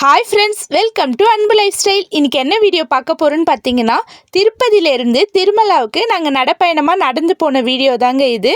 Hi friends welcome to Anbu life style இன்னைக்கு என்ன video பார்க்க போகிறோன்னு பார்த்தீங்கன்னா திருப்பதியிலேருந்து திருமலாவுக்கு நாங்கள் நடைப்பயணமாக நடந்து போன வீடியோ தாங்க இது.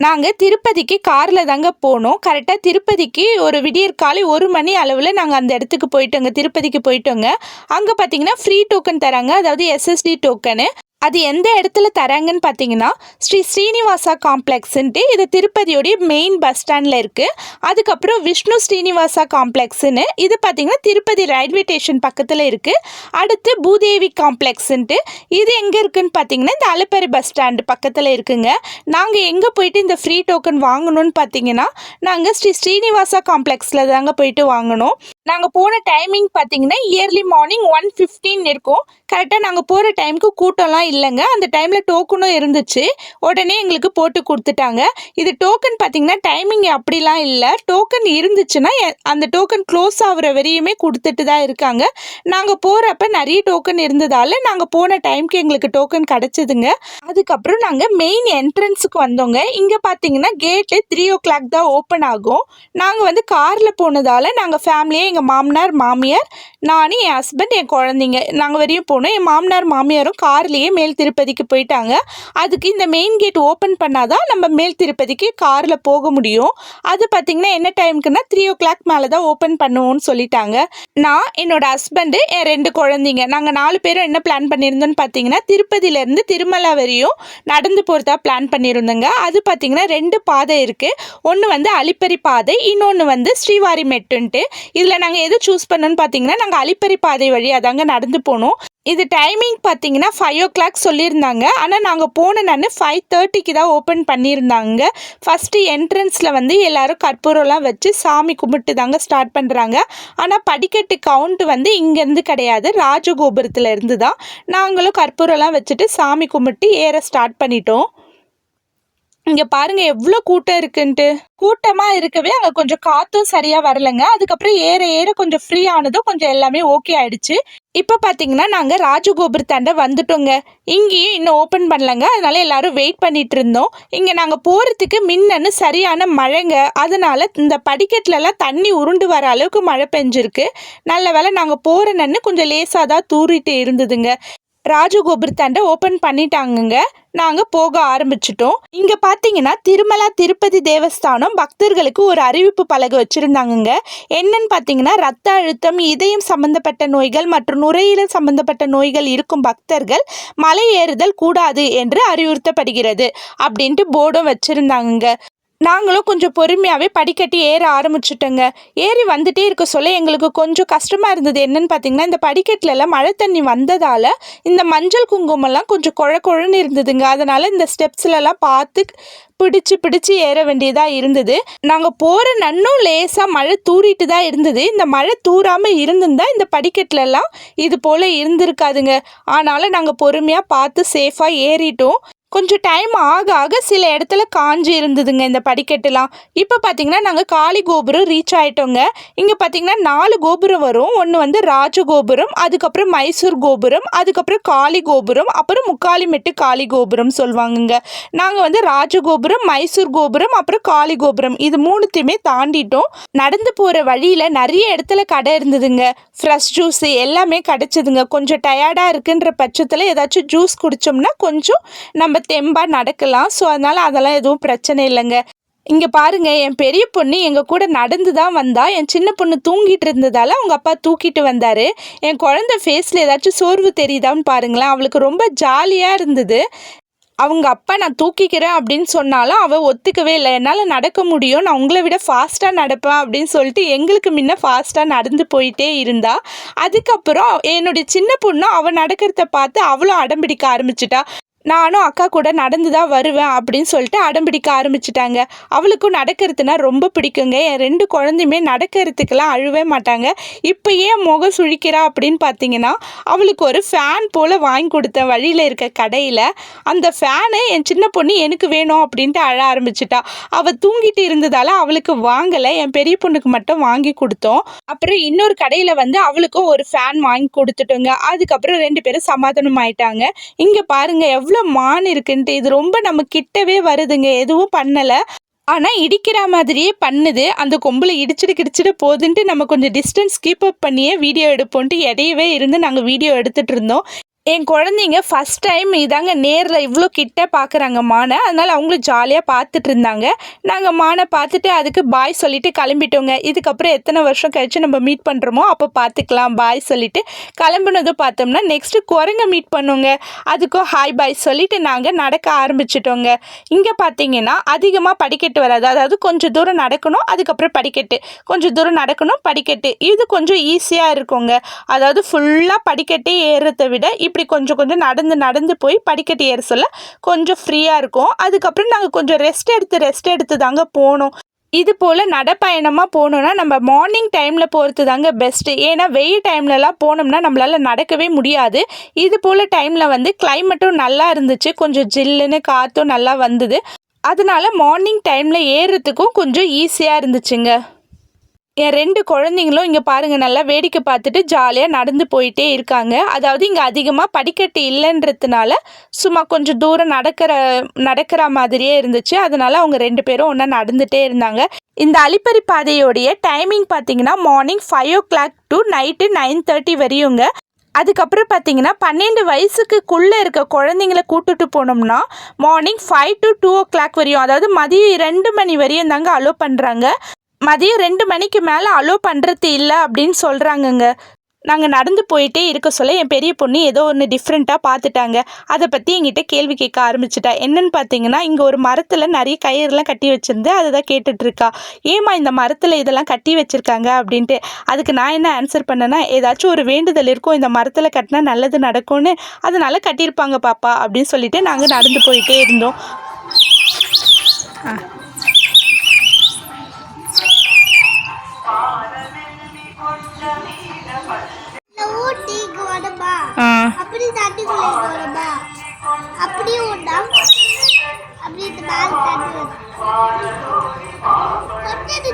நாங்கள் திருப்பதிக்கு காரில் தாங்க போனோம். கரெக்டாக திருப்பதிக்கு ஒரு விடியற் காலை ஒரு மணி அளவில் நாங்கள் அந்த இடத்துக்கு போயிட்டோங்க திருப்பதிக்கு போயிட்டோங்க. அங்கே பார்த்தீங்கன்னா ஃப்ரீ டோக்கன் தராங்க. அதாவது எஸ்எஸ்டி டோக்கனு அது எந்த இடத்துல தராங்கன்னு பார்த்தீங்கன்னா ஸ்ரீ ஸ்ரீனிவாசா காம்ப்ளெக்ஸுன்ட்டு இது திருப்பதியோடைய மெயின் பஸ் ஸ்டாண்டில் இருக்குது அதுக்கப்புறம் விஷ்ணு ஸ்ரீனிவாசா காம்ப்ளெக்ஸுன்னு இது பார்த்திங்கன்னா திருப்பதி ரயில்வே ஸ்டேஷன் பக்கத்தில் இருக்குது அடுத்து பூதேவி காம்ப்ளெக்ஸுன்ட்டு இது எங்கே இருக்குதுன்னு பார்த்தீங்கன்னா இந்த அலப்பறை பஸ் ஸ்டாண்டு பக்கத்தில் இருக்குங்க. நாங்கள் எங்கே போயிட்டு இந்த ஃப்ரீ டோக்கன் வாங்கணும்னு பார்த்தீங்கன்னா நாங்கள் ஸ்ரீ ஸ்ரீனிவாசா காம்ப்ளெக்ஸில் தாங்க போயிட்டு வாங்கணும். நாங்கள் போன டைமிங் பார்த்தீங்கன்னா இயர்லி மார்னிங் ஒன் ஃபிஃப்டீன் இருக்கும். கரெக்டாக நாங்கள் போகிற டைமுக்கு கூட்டம்லாம் இல்லைங்க. அந்த டைமில் டோக்கனும் இருந்துச்சு. உடனே எங்களுக்கு போட்டு கொடுத்துட்டாங்க. இது டோக்கன் பார்த்தீங்கன்னா டைமிங் அப்படிலாம் இல்லை. டோக்கன் இருந்துச்சுன்னா அந்த டோக்கன் க்ளோஸ் ஆகுற வரையுமே கொடுத்துட்டு தான் இருக்காங்க. நாங்கள் போகிறப்ப நிறைய டோக்கன் இருந்ததால் நாங்கள் போன டைம்க்கு எங்களுக்கு டோக்கன் கிடச்சிதுங்க. அதுக்கப்புறம் நாங்கள் மெயின் என்ட்ரன்ஸுக்கு வந்தோங்க. இங்கே பார்த்தீங்கன்னா கேட்டு த்ரீ ஓ கிளாக் தான் ஓப்பன் ஆகும். நாங்கள் வந்து காரில் போனதால் நாங்கள் ஃபேமிலியே எங்கள் மாமனார் மாமியார் நானும் என் ஹஸ்பண்ட் என் குழந்தைங்க. நாங்கள் வரையும் போனோம். என் மாமனார் மாமியாரும் கார்லேயே மேல் திருப்பதிக்கு போயிட்டாங்க. அதுக்கு இந்த மெயின் கேட் ஓப்பன் பண்ணாதான் நம்ம மேல் திருப்பதிக்கு காரில் போக முடியும். அது பார்த்திங்கன்னா என்ன டைமுக்குன்னா த்ரீ ஓ கிளாக் மேலே தான் ஓப்பன் பண்ணுவோம்னு சொல்லிட்டாங்க. நான் என்னோட ஹஸ்பண்டு என் ரெண்டு குழந்தைங்க நாங்கள் நாலு பேரும் என்ன பிளான் பண்ணியிருந்தோன்னு பார்த்தீங்கன்னா திருப்பதியிலேருந்து திருமலா வரையும் நடந்து போகிறதா பிளான் பண்ணியிருந்தோங்க. அது பார்த்தீங்கன்னா ரெண்டு பாதை இருக்குது ஒன்று வந்து அலிப்பரி பாதை இன்னொன்று வந்து ஸ்ரீவாரி மெட்டுன்ட்டு இதில் நாங்கள் எது சூஸ் பண்ணோன்னு பார்த்தீங்கன்னா நாங்கள் அலிப்பரி பாதை வழியாக தாங்க நடந்து போனோம். இது டைமிங் பார்த்தீங்கன்னா ஃபைவ் ஓ கிளாக் சொல்லியிருந்தாங்க. ஆனால் நாங்கள் போன நான் ஃபைவ் தேர்ட்டிக்கு தான் ஓப்பன் பண்ணியிருந்தாங்க. ஃபஸ்ட்டு என்ட்ரன்ஸில் வந்து எல்லோரும் கற்பூரம்லாம் வச்சு சாமி கும்பிட்டு தாங்க ஸ்டார்ட் பண்ணுறாங்க ஆனால் படிக்கட்டு கவுண்ட் வந்து இங்கேருந்து கிடையாது. ராஜகோபுரத்தில் இருந்து தான். நாங்களும் கற்பூரம்லாம் வச்சுட்டு சாமி கும்பிட்டு ஏற ஸ்டார்ட் பண்ணிட்டோம். இங்கே பாருங்க எவ்வளோ கூட்டம் இருக்குன்ட்டு. கூட்டமாக இருக்கவே அங்கே கொஞ்சம் காற்றும் சரியாக வரலைங்க. அதுக்கப்புறம் ஏற ஏற கொஞ்சம் ஃப்ரீ ஆனதும் கொஞ்சம் எல்லாமே ஓகே ஆயிடுச்சு. இப்போ பார்த்தீங்கன்னா நாங்கள் ராஜகோபுரத்தாண்ட வந்துட்டோங்க. இங்கேயும் இன்னும் ஓப்பன் பண்ணலங்க. அதனால எல்லாரும் வெயிட் பண்ணிட்டு இருந்தோம். இங்கே நாங்கள் போகிறதுக்கு மின்னன்னு சரியான மழைங்க. அதனால இந்த படிக்கட்டுலலாம் தண்ணி உருண்டு வர அளவுக்கு மழை பெஞ்சிருக்கு. நல்ல வேளை நாங்கள் போகிற நன்னு கொஞ்சம் லேசாக தான் தூரிட்டு இருந்ததுங்க. ராஜகோபுரத்தாண்ட ஓப்பன் பண்ணிட்டாங்கங்க. நாங்கள் போக ஆரம்பிச்சிட்டோம். இங்கே பார்த்தீங்கன்னா திருமலா திருப்பதி தேவஸ்தானம் பக்தர்களுக்கு ஒரு அறிவிப்பு பலகை வச்சுருந்தாங்கங்க. என்னன்னு பார்த்தீங்கன்னா ரத்த அழுத்தம் இதயம் சம்பந்தப்பட்ட நோய்கள் மற்றும் நுரையீரல் சம்பந்தப்பட்ட நோய்கள் இருக்கும் பக்தர்கள் மலை ஏறுதல் கூடாது என்று அறிவுறுத்தப்படுகிறது. அப்படின்ட்டு போர்டும் வச்சுருந்தாங்கங்க. நாங்களும் கொஞ்சம் பொறுமையாகவே படிக்கட்டி ஏற ஆரம்பிச்சிட்டோங்க. ஏறி வந்துட்டே இருக்க சொல்ல எங்களுக்கு கொஞ்சம் கஷ்டமாக இருந்தது. என்னன்னு பார்த்தீங்கன்னா இந்த படிக்கட்டிலலாம் மழை தண்ணி வந்ததால் இந்த மஞ்சள் குங்குமம்லாம் கொஞ்சம் குழ குழன்னு இருந்ததுங்க. அதனால் இந்த ஸ்டெப்ஸ்லலாம் பார்த்து பிடிச்சு பிடிச்சு ஏற வேண்டியதாக இருந்தது. நாங்கள் போகிற நன்னும் லேசாக மழை தூரிட்டு தான் இருந்தது. இந்த மழை தூறாமல் இருந்திருந்தா இந்த படிக்கட்டுலலாம் இது போல் இருந்திருக்காதுங்க. ஆனாலும் நாங்கள் பொறுமையாக பார்த்து சேஃபாக ஏறிட்டோம். கொஞ்சம் டைம் ஆக ஆக சில இடத்துல காஞ்சி இருந்ததுங்க இந்த படிக்கட்டுலாம். இப்போ பார்த்தீங்கன்னா நாங்கள் காளி கோபுரம் ரீச் ஆகிட்டோங்க இங்கே பார்த்தீங்கன்னா நாலு கோபுரம் வரும். ஒன்று வந்து ராஜ கோபுரம் அதுக்கப்புறம் மைசூர் கோபுரம் அதுக்கப்புறம் காளி கோபுரம் அப்புறம் முக்காலிமெட்டு காளி கோபுரம் சொல்லுவாங்கங்க. நாங்கள் வந்து ராஜகோபுரம் மைசூர் கோபுரம் அப்புறம் காளி கோபுரம் இது மூணுத்தையுமே தாண்டிட்டோம். நடந்து போகிற வழியில் நிறைய இடத்துல கடை இருந்ததுங்க. ஃப்ரெஷ் ஜூஸ் எல்லாமே கிடச்சிதுங்க. கொஞ்சம் டயர்டாக இருக்குன்ற பட்சத்தில் ஏதாச்சும் ஜூஸ் குடித்தோம்னா கொஞ்சம் நம்ம தெம்பாக நடக்கலாம். ஸோ அதனால் அதெல்லாம் எதுவும் பிரச்சனை இல்லைங்க. இங்கே பாருங்க என் பெரிய பொண்ணு எங்கள் கூட நடந்து தான் வந்தா. என் சின்ன பொண்ணு தூங்கிட்டு இருந்ததால் அவங்க அப்பா தூக்கிட்டு வந்தார். என் குழந்தை ஃபேஸில் ஏதாச்சும் சோர்வு தெரியுதான்னு பாருங்களேன். அவளுக்கு ரொம்ப ஜாலியாக இருந்தது. அவங்க அப்பா நான் தூக்கிக்கிறேன் அப்படின்னு சொன்னாலும் அவள் ஒத்துக்கவே இல்லை. என்னால் நடக்க முடியும். நான் உங்களை விட ஃபாஸ்ட்டாக நடப்பேன் அப்படின்னு சொல்லிட்டு எங்களுக்கு முன்ன ஃபாஸ்ட்டாக நடந்து போயிட்டே இருந்தா. அதுக்கப்புறம் என்னுடைய சின்ன பொண்ணும் அவள் நடக்கிறத பார்த்து அவளும் அடம்பிடிக்க ஆரம்பிச்சிட்டா. நானும் அக்கா கூட நடந்து தான் வருவேன் அப்படின்னு சொல்லிட்டு அடம்பிடிக்க ஆரம்பிச்சிட்டாங்க. அவளுக்கும் நடக்கிறதுனா ரொம்ப பிடிக்குங்க. என் ரெண்டு குழந்தையுமே நடக்கிறதுக்கெல்லாம் அழுவே மாட்டாங்க. இப்போ ஏன் முகம் சுழிக்கிறா அப்படின்னு பார்த்தீங்கன்னா அவளுக்கு ஒரு ஃபேன் போல் வாங்கி கொடுத்தேன் வழியில் இருக்க கடையில். அந்த ஃபேனை என் சின்ன பொண்ணு எனக்கு வேணும் அப்படின்ட்டு அழ ஆரம்பிச்சிட்டா. அவள் தூங்கிட்டு இருந்ததால் அவளுக்கு வாங்கலை. என் பெரிய பொண்ணுக்கு மட்டும் வாங்கி கொடுத்தோம். அப்புறம் இன்னொரு கடையில் வந்து அவளுக்கும் ஒரு ஃபேன் வாங்கி கொடுத்துட்டோங்க. அதுக்கப்புறம் ரெண்டு பேரும் சமாதானம் ஆயிட்டாங்க. இங்கே பாருங்க எவ்வளோ மான் இருக்குன்ட்டு இது ரொம்ப நம்ம கிட்டவே வருதுங்க. எதுவும் பண்ணலை. ஆனால் இடிக்கிற மாதிரியே பண்ணுது. அந்த கொம்பில் இடிச்சிட்டு கிடிச்சிட்டு போகுதுன்ட்டு நம்ம கொஞ்சம் டிஸ்டன்ஸ் கீப் அப் பண்ணியே வீடியோ எடுப்போன்ட்டு இடையவே இருந்து நாங்கள் வீடியோ எடுத்துகிட்டு இருந்தோம். என் குழந்தைங்க ஃபஸ்ட் டைம் இதாங்க நேரில் இவ்வளோ கிட்ட பார்க்குறாங்க மானை. அதனால் அவங்களும் ஜாலியாக பார்த்துட்டு இருந்தாங்க. நாங்கள் மானை பார்த்துட்டு அதுக்கு பாய் சொல்லிவிட்டு கிளம்பிட்டோங்க. இதுக்கப்புறம் எத்தனை வருஷம் கழித்து நம்ம மீட் பண்ணுறோமோ அப்போ பார்த்துக்கலாம் பாய் சொல்லிட்டு கிளம்புனதும் பார்த்தோம்னா நெக்ஸ்ட்டு குரங்க மீட் பண்ணுவோங்க அதுக்கும் ஹாய் பாய் சொல்லிட்டு நாங்கள் நடக்க ஆரம்பிச்சிட்டோங்க. இங்கே பார்த்தீங்கன்னா அதிகமாக படிக்கட்டு வராது. அதாவது கொஞ்சம் தூரம் நடக்கணும் அதுக்கப்புறம் படிக்கட்டு. கொஞ்சம் தூரம் நடக்கணும் படிக்கட்டு. இது கொஞ்சம் ஈஸியாக இருக்குங்க. அதாவது ஃபுல்லாக படிக்கட்டே ஏறுறதை விட இப்படி கொஞ்சம் கொஞ்சம் நடந்து நடந்து போய் படிக்கட்டு ஏற சொல்ல கொஞ்சம் ஃப்ரீயாக இருக்கும். அதுக்கப்புறம் நாங்கள் கொஞ்சம் ரெஸ்ட் எடுத்து ரெஸ்ட் எடுத்து தாங்க போனோம். இது போல் நடைப்பயணமாக போகணுன்னா நம்ம மார்னிங் டைமில் போகிறது தாங்க பெஸ்ட்டு ஏன்னா வெயில் டைம்லலாம் போனோம்னா நம்மளால் நடக்கவே முடியாது. இது போல் டைமில் வந்து கிளைமேட்டும் நல்லா இருந்துச்சு. கொஞ்சம் ஜில்லுன்னு காற்றும் நல்லா வந்தது. அதனால மார்னிங் டைமில் ஏறுறதுக்கும் கொஞ்சம் ஈஸியாக இருந்துச்சுங்க. என் ரெண்டு குழந்தைங்களும் இங்கே பாருங்கள் நல்லா வேடிக்கை பார்த்துட்டு ஜாலியாக நடந்து போயிட்டே இருக்காங்க. அதாவது இங்கே அதிகமாக படிக்கட்டு இல்லைன்றதுனால சும்மா கொஞ்சம் தூரம் நடக்கிற நடக்கிற மாதிரியே இருந்துச்சு. அதனால அவங்க ரெண்டு பேரும் ஒன்றா நடந்துகிட்டே இருந்தாங்க. இந்த அலிப்பறி பாதையோடைய டைமிங் பார்த்தீங்கன்னா morning five o'clock to night nine thirty வரையுங்க. அதுக்கப்புறம் பார்த்தீங்கன்னா பன்னெண்டு வயசுக்குள்ளே இருக்க குழந்தைங்கள கூட்டுட்டு போனோம்னா morning five to two o'clock வரையும் அதாவது மதியம் ரெண்டு மணி வரையும் தாங்க அலோவ் பண்ணுறாங்க மதியம் ரெண்டு மணிக்கு மேலே அலோ பண்ணுறது இல்லை அப்படின்னு சொல்கிறாங்கங்க நாங்கள் நடந்து போயிட்டே இருக்க சொல்ல என் பெரிய பொண்ணு ஏதோ ஒன்று டிஃப்ரெண்ட்டாக பார்த்துட்டாங்க அதை பற்றி எங்கிட்ட கேள்வி கேட்க ஆரம்பிச்சிட்டா. என்னன்னு பார்த்தீங்கன்னா இங்கே ஒரு மரத்தில் நிறைய கயிறுலாம் கட்டி வச்சுருந்து அதை தான் கேட்டுட்ருக்கா ஏமா இந்த மரத்தில் இதெல்லாம் கட்டி வச்சுருக்காங்க அப்படின்ட்டு. அதுக்கு நான் என்ன ஆன்சர் பண்ணேன்னா ஏதாச்சும் ஒரு வேண்டுதல் இருக்கும் இந்த மரத்தில் கட்டினா நல்லது நடக்கும்னு. அதனால கட்டியிருப்பாங்க பாப்பா அப்படின்னு சொல்லிட்டு நாங்கள் நடந்து போயிட்டே இருந்தோம். ஆ அப்படி தட்டுக்குள்ள வரப்பா அப்படியே உண்டா அப்படி இந்த மேல தட்டு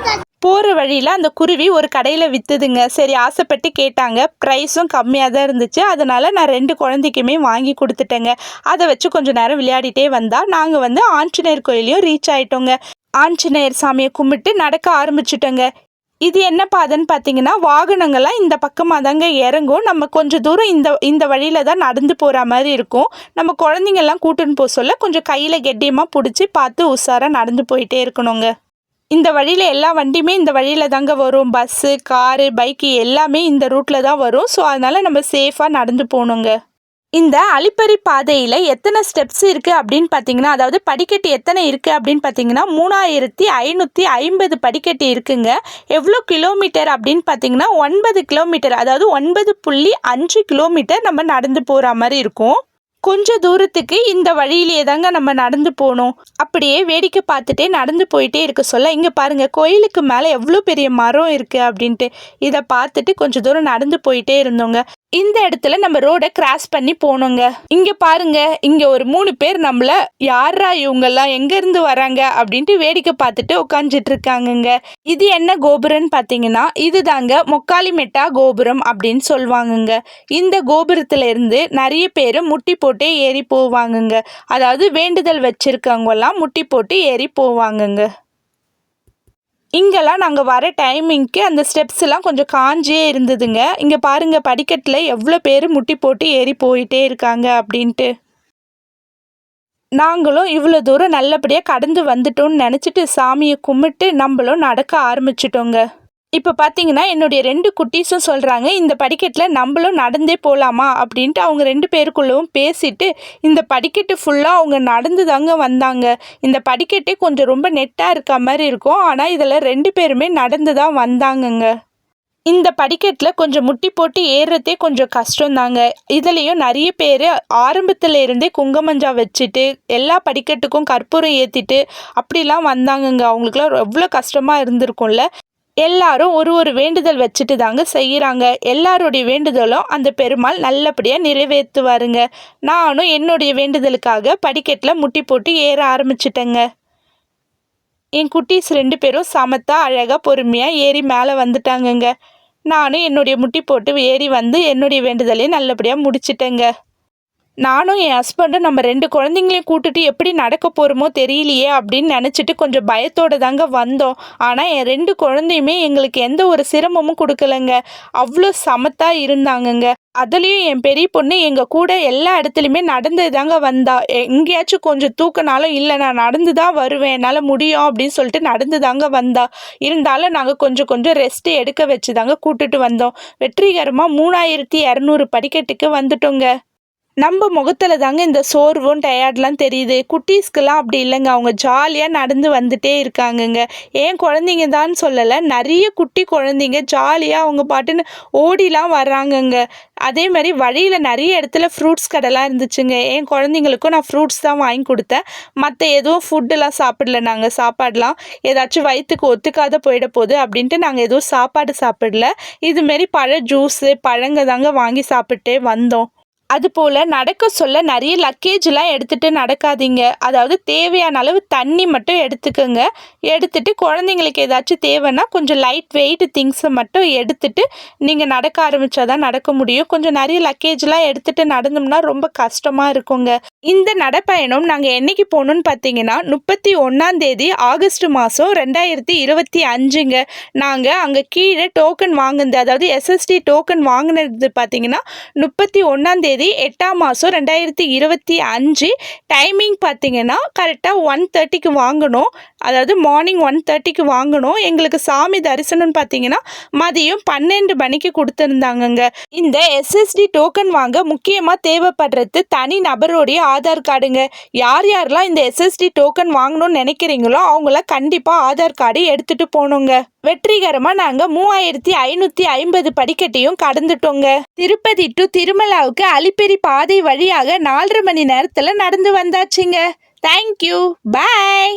தட்டு போகிற வழியில் அந்த குருவி ஒரு கடையில் விற்றுதுங்க சரி ஆசைப்பட்டு கேட்டாங்க. ப்ரைஸும் கம்மியாக தான் இருந்துச்சு. அதனால் நான் ரெண்டு குழந்தைக்குமே வாங்கி கொடுத்துட்டேங்க. அதை வச்சு கொஞ்சம் நேரம் விளையாடிட்டே வந்தால் நாங்கள் வந்து ஆஞ்சநேயர் கோயிலையும் ரீச் ஆயிட்டோங்க. ஆஞ்சநேயர் சாமியை கும்பிட்டு நடக்க ஆரம்பிச்சிட்டோங்க. இது என்ன பாதைன்னு பார்த்தீங்கன்னா வாகனங்கள்லாம் இந்த பக்கமாக தாங்க இறங்கும். நம்ம கொஞ்சம் தூரம் இந்த இந்த வழியில் தான் நடந்து போகிற மாதிரி இருக்கும். நம்ம குழந்தைங்கள்லாம் கூட்டுன்னு போக சொல்ல கொஞ்சம் கையில் கெட்டியமாக பிடிச்சி பார்த்து உஷாராக நடந்து போயிட்டே இருக்கணுங்க. இந்த வழியில் எல்லா வண்டியுமே இந்த வழியில் தாங்க வரும். பஸ்ஸு காரு பைக்கு எல்லாமே இந்த ரூட்டில் தான் வரும். ஸோ அதனால் நம்ம சேஃபாக நடந்து போகணுங்க. இந்த அலிப்பறி பாதையில் எத்தனை ஸ்டெப்ஸ் இருக்குது அப்படின்னு பார்த்தீங்கன்னா அதாவது படிக்கட்டு எத்தனை இருக்குது அப்படின்னு பார்த்தீங்கன்னா மூணாயிரத்தி ஐநூற்றி ஐம்பது படிக்கட்டு இருக்குங்க. எவ்வளோ கிலோமீட்டர் அப்படின்னு பார்த்தீங்கன்னா ஒன்பது கிலோமீட்டர் அதாவது ஒன்பது புள்ளி அஞ்சு கிலோமீட்டர் நம்ம நடந்து போகிற மாதிரி இருக்கும். கொஞ்ச தூரத்துக்கு இந்த வழியிலேயே தாங்க நம்ம நடந்து போகணும். அப்படியே வேடிக்கை பார்த்துட்டே நடந்து போயிட்டே இருக்க சொல்ல இங்கே பாருங்கள் கோயிலுக்கு மேலே எவ்வளோ பெரிய மரம் இருக்குது அப்படின்ட்டு. இதை பார்த்துட்டு கொஞ்சம் தூரம் நடந்து போயிட்டே இருந்தோங்க. இந்த இடத்துல நம்ம ரோடை கிராஸ் பண்ணி போனோங்க இங்க பாருங்க இங்க ஒரு மூணு பேர் நம்மள யாரா இவங்கெல்லாம்? எங்க இருந்து வராங்க? அப்படின்ட்டு வேடிக்கை பார்த்துட்டு உட்காந்துட்டு இருக்காங்கங்க. இது என்ன கோபுரம்னு பார்த்தீங்கன்னா இதுதாங்க மொக்காலி மெட்டா கோபுரம் அப்படின்னு சொல்லுவாங்கங்க. இந்த கோபுரத்துல இருந்து நிறைய பேர் முட்டி போட்டே ஏறி போவாங்கங்க. அதாவது வேண்டுதல் வச்சிருக்கவங்கெல்லாம் முட்டி போட்டு ஏறி போவாங்கங்க. இங்கெல்லாம் நாங்கள் வர டைமிங்க்கு அந்த ஸ்டெப்ஸ்லாம் கொஞ்சம் காஞ்சியே இருந்ததுங்க. இங்கே பாருங்கள் படிக்கட்டில் எவ்வளோ பேர் முட்டி போட்டு ஏறி போயிட்டே இருக்காங்க அப்படின்ட்டு. நாங்களும் இவ்வளோ தூரம் நல்லபடியாக கடந்து வந்துட்டோம்னு நினச்சிட்டு சாமியை கும்பிட்டு நம்மளும் நடக்க ஆரம்பிச்சிட்டோங்க. இப்போ பார்த்தீங்கன்னா என்னுடைய ரெண்டு குட்டீஸும் சொல்கிறாங்க இந்த படிக்கட்டில் நம்மளும் நடந்தே போகலாமா அப்படின்ட்டு அவங்க ரெண்டு பேருக்குள்ளவும் பேசிட்டு இந்த படிக்கட்டு ஃபுல்லாக அவங்க நடந்து தாங்க வந்தாங்க. இந்த படிக்கட்டே கொஞ்சம் ரொம்ப நெட்டாக இருக்க மாதிரி இருக்கும். ஆனால் இதில் ரெண்டு பேருமே நடந்து தான் வந்தாங்கங்க. இந்த படிக்கட்டில் கொஞ்சம் முட்டி போட்டு ஏறுறதே கொஞ்சம் கஷ்டம்தாங்க. இதுலேயும் நிறைய பேர் ஆரம்பத்தில் இருந்தே குங்கமஞ்சா வச்சுட்டு எல்லா படிக்கட்டுக்கும் கற்பூரம் ஏற்றிட்டு அப்படிலாம் வந்தாங்கங்க. அவங்களுக்குலாம் எவ்வளோ கஷ்டமாக இருந்திருக்கும்ல. எல்லாரும் ஒரு ஒரு வேண்டுதல் வச்சுட்டு தாங்க செய்கிறாங்க எல்லாருடைய வேண்டுதலும் அந்த பெருமாள் நல்லபடியாக நிறைவேற்றுவாருங்க. நானும் என்னுடைய வேண்டுதலுக்காக படிக்கட்டில் முட்டி போட்டு ஏற ஆரம்பிச்சிட்டேங்க. என் குட்டீஸ் ரெண்டு பேரும் சமத்தா அழகாக பொறுமையாக ஏறி மேலே வந்துட்டாங்கங்க. நானும் என்னுடைய முட்டி போட்டு ஏறி வந்து என்னுடைய வேண்டுதலையும் நல்லபடியாக முடிச்சிட்டேங்க. நானும் என் ஹஸ்பண்டும் நம்ம ரெண்டு குழந்தைங்களையும் கூட்டுட்டு எப்படி நடக்க போகிறோமோ தெரியலையே அப்படின்னு நினச்சிட்டு கொஞ்சம் பயத்தோடு தாங்க வந்தோம். ஆனால் என் ரெண்டு குழந்தையுமே எங்களுக்கு எந்த ஒரு சிரமமும் கொடுக்கலங்க. அவ்வளோ சமத்தாக இருந்தாங்கங்க. அதுலேயும் என் பெரிய பொண்ணு எங்கள் கூட எல்லா இடத்துலையுமே நடந்து தாங்க வந்தா. எங்கேயாச்சும் கொஞ்சம் தூக்கினாலும் இல்லை நான் நடந்து தான் வருவேன். என்னால் முடியும் அப்படின்னு சொல்லிட்டு நடந்து தாங்க வந்தா. இருந்தாலும் நாங்கள் கொஞ்சம் கொஞ்சம் ரெஸ்ட்டு எடுக்க வச்சு தாங்க கூட்டுட்டு வந்தோம். வெற்றிகரமாக மூணாயிரத்தி இரநூறு படிக்கட்டுக்கு வந்துட்டோங்க. நம்ம முகத்துல தாங்க இந்த சோர்வும் டயர்ட்லாம் தெரியுது. குட்டீஸ்க்கெல்லாம் அப்படி இல்லைங்க. அவங்க ஜாலியாக நடந்து வந்துட்டே இருக்காங்கங்க. ஏன் குழந்தைங்க தான் சொல்லலை. நிறைய குட்டி குழந்தைங்க ஜாலியாக அவங்க பாட்டுன்னு ஓடிலாம் வர்றாங்கங்க. அதே மாதிரி வழியில் நிறைய இடத்துல ஃப்ரூட்ஸ் கடைலாம் இருந்துச்சுங்க. என் குழந்தைங்களுக்கும் நான் ஃப்ரூட்ஸ் தான் வாங்கி கொடுத்தேன். மற்ற எதுவும் ஃபுட்டுலாம் சாப்பிடல நாங்கள் சாப்பாடெலாம் ஏதாச்சும் வயிற்றுக்கு ஒத்துக்காத போயிட போகுது அப்படின்ட்டு நாங்கள் எதுவும் சாப்பாடு சாப்பிடல. இதுமாரி பழ ஜூஸு பழங்க தாங்க வாங்கி சாப்பிட்டே வந்தோம். அதுபோல் நடக்க சொல்ல நிறைய லக்கேஜ்லாம் எடுத்துகிட்டு நடக்காதீங்க. அதாவது தேவையான அளவு தண்ணி மட்டும் எடுத்துக்கோங்க. எடுத்துகிட்டு குழந்தைங்களுக்கு ஏதாச்சும் தேவைன்னா கொஞ்சம் லைட் வெயிட் திங்ஸை மட்டும் எடுத்துகிட்டு நீங்கள் நடக்க ஆரம்பித்தா தான் நடக்க முடியும். கொஞ்சம் நிறைய லக்கேஜ்லாம் எடுத்துகிட்டு நடந்தோம்னா ரொம்ப கஷ்டமாக இருக்குங்க. இந்த நடைப்பயணம் நாங்கள் என்னைக்கு போகணுன்னு பார்த்தீங்கன்னா முப்பத்தி ஒன்றாந்தேதி ஆகஸ்ட் மாதம் ரெண்டாயிரத்தி இருபத்தி அஞ்சுங்க. நாங்கள் அங்கே கீழே டோக்கன் வாங்கினது அதாவது எஸ்எஸ்டி டோக்கன் வாங்கினது பார்த்தீங்கன்னா முப்பத்தி ஒன்றாந்தேதி தேதி எட்டாம் மாதம் ரெண்டாயிரத்தி இருபத்தி அஞ்சு டைமிங் பார்த்தீங்கன்னா கரெக்டாக ஒன் தேர்ட்டிக்கு வாங்கணும். அதாவது மார்னிங் ஒன் தேர்ட்டிக்கு வாங்கணும். எங்களுக்கு சாமி தரிசனம்னு பார்த்தீங்கன்னா மதியம் பன்னெண்டு மணிக்கு கொடுத்துருந்தாங்கங்க. இந்த எஸ்எஸ்டி டோக்கன் வாங்க முக்கியமாக தேவைப்படுறது தனி நபருடைய ஆதார் கார்டுங்க. யார் யாரெல்லாம் இந்த எஸ்எஸ்டி டோக்கன் வாங்கணும்னு நினைக்கிறீங்களோ அவங்களாம் கண்டிப்பாக ஆதார் கார்டு எடுத்துகிட்டு போகணுங்க. வெற்றிகரமாக நாங்கள் மூவாயிரத்தி ஐநூற்றி ஐம்பது படிக்கட்டையும் கடந்துட்டோங்க. திருப்பதி டு திருமலாவுக்கு அலிப்பெரி பாதை வழியாக நாலரை மணி நேரத்தில் நடந்து வந்தாச்சுங்க. Thank you bye